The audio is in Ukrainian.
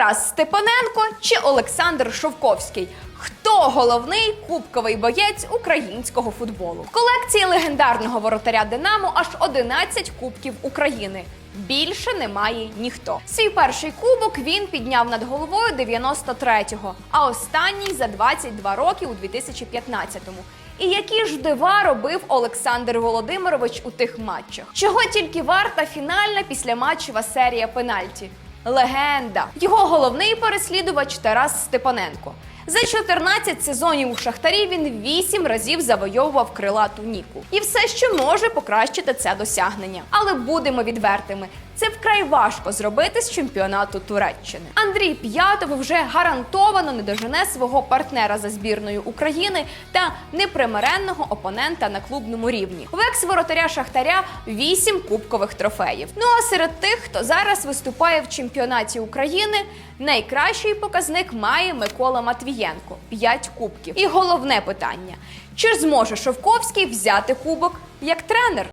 Тарас Степаненко чи Олександр Шовковський. Хто головний кубковий боєць українського футболу? В колекції легендарного воротаря Динамо аж 11 кубків України. Більше немає ніхто. Свій перший кубок він підняв над головою 93-го, а останній за 22 роки у 2015-му. І які ж дива робив Олександр Володимирович у тих матчах? Чого тільки варта фінальна післяматчева серія пенальті? Легенда. Його головний переслідувач Тарас Степаненко. За 14 сезонів у Шахтарі він 8 разів завойовував крилату ніку. І все ще може покращити це досягнення. Але будемо відвертими. Це вкрай важко зробити з чемпіонату Туреччини. Андрій П'ятов вже гарантовано не дожене свого партнера за збірною України та непримиренного опонента на клубному рівні. В екс-воротаря Шахтаря 8 кубкових трофеїв. Ну а серед тих, хто зараз виступає в чемпіонаті України, найкращий показник має Микола Матвієнко 5 кубків. І головне питання: чи зможе Шовковський взяти кубок як тренер?